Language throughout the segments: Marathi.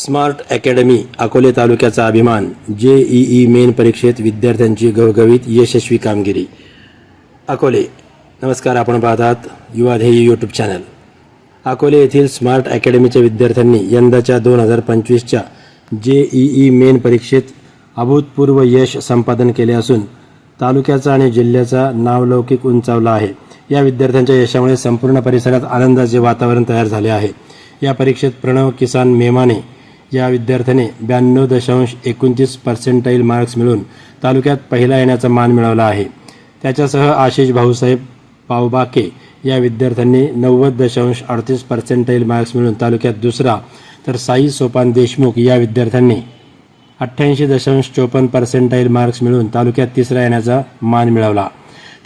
स्मार्ट अकॅडमी अकोले तालुक्याचा अभिमान जे ई ई मेन परीक्षेत विद्यार्थ्यांची घवघवीत यशस्वी कामगिरी. अकोले नमस्कार आपण पाहतात युवा ध्येय यूट्यूब चॅनल अकोले येथील स्मार्ट अकॅडमीच्या विद्यार्थ्यांनी यंदाच्या दोन हजार पंचवीसच्या जे ई ई मेन परीक्षेत अभूतपूर्व यश संपादन केले असून तालुक्याचा आणि जिल्ह्याचा नावलौकिक उंचावला आहे. या विद्यार्थ्यांच्या यशामुळे संपूर्ण परिसरात आनंदाचे वातावरण तयार झाले आहे. या परीक्षेत प्रणव किसान मेमाने या विद्यार्थ्याने ब्याण्णव दशांश एकोणतीस पर्सेंटाईल मार्क्स मिळून तालुक्यात पहिला येण्याचा मान मिळवला आहे. त्याच्यासह आशिष भाऊसाहेब पावबाके या विद्यार्थ्यांनी नव्वद दशांश अडतीस पर्सेंटाईल मार्क्स मिळून तालुक्यात दुसरा तर साई सोपान देशमुख या विद्यार्थ्यांनी अठ्ठ्याऐंशी दशांश चोपन्न पर्सेंटाईल मार्क्स मिळून तालुक्यात तिसरा येण्याचा मान मिळवला.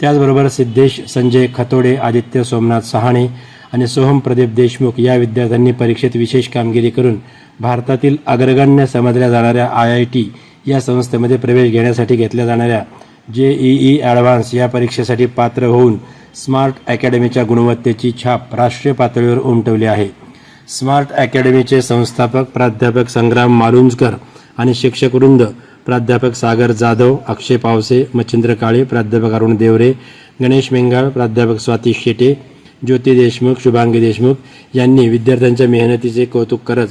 त्याचबरोबर सिद्धेश संजय खतोडे आदित्य सोमनाथ सहाणे आणि सोहम प्रदीप देशमुख या विद्यार्थ्यांनी परीक्षेत विशेष कामगिरी करून भारतातील अग्रगण्य समजल्या जाणाऱ्या आय आय टी या संस्थेमध्ये प्रवेश घेण्यासाठी घेतल्या जाणाऱ्या जे ई ई ॲडव्हान्स या परीक्षेसाठी पात्र होऊन स्मार्ट अकॅडमीच्या गुणवत्तेची छाप राष्ट्रीय पातळीवर उमटवली आहे. स्मार्ट अकॅडमीचे संस्थापक प्राध्यापक संग्राम मालुंजकर आणि शिक्षक वृंद प्राध्यापक सागर जाधव अक्षय पावसे मच्छिंद्र काळे प्राध्यापक अरुण देवरे गणेश मेंगाळ प्राध्यापक स्वाती शेटे ज्योती देशमुख शुभांगी देशमुख यांनी विद्यार्थ्यांच्या मेहनतीचे कौतुक करत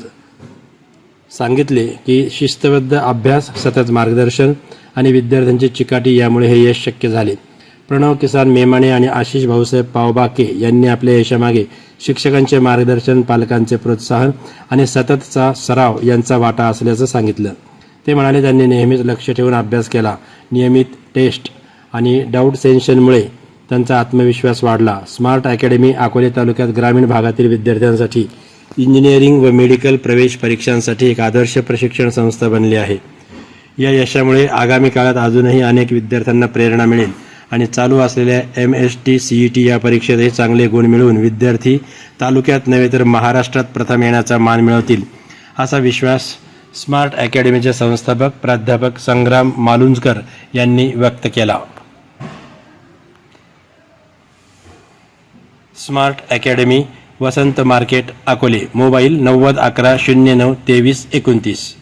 सांगितले की शिस्तबद्ध अभ्यास सतत मार्गदर्शन आणि विद्यार्थ्यांची चिकाटी यामुळे हे यश शक्य झाले. प्रणव किसान मेमाणे आणि आशिष भाऊसाहेब पावबाके यांनी आपल्या यशामागे शिक्षकांचे मार्गदर्शन पालकांचे प्रोत्साहन आणि सततचा सराव यांचा वाटा असल्याचं सांगितलं. ते म्हणाले त्यांनी नेहमीच लक्ष ठेवून अभ्यास केला. नियमित टेस्ट आणि डाऊट सेन्शनमुळे त्यांचा आत्मविश्वास वाढला. स्मार्ट अकॅडमी अकोले तालुक्यात ग्रामीण भागातील विद्यार्थ्यांसाठी इंजिनिअरिंग व मेडिकल प्रवेश परीक्षांसाठी एक आदर्श प्रशिक्षण संस्था बनली आहे. या यशामुळे आगामी काळात अजूनही अनेक विद्यार्थ्यांना प्रेरणा मिळेल आणि चालू असलेल्या M S T C E T या परीक्षेतही चांगले गुण मिळवून विद्यार्थी तालुक्यात नव्हे तर महाराष्ट्रात प्रथम येण्याचा मान मिळवतील असा विश्वास स्मार्ट अकॅडमीचे संस्थापक प्राध्यापक संग्राम मालुंजकर यांनी व्यक्त केला. Smart academy Vasant market Akole. Mobile नव्वद अकरा शून्य नऊ तेवीस एकोणतीस.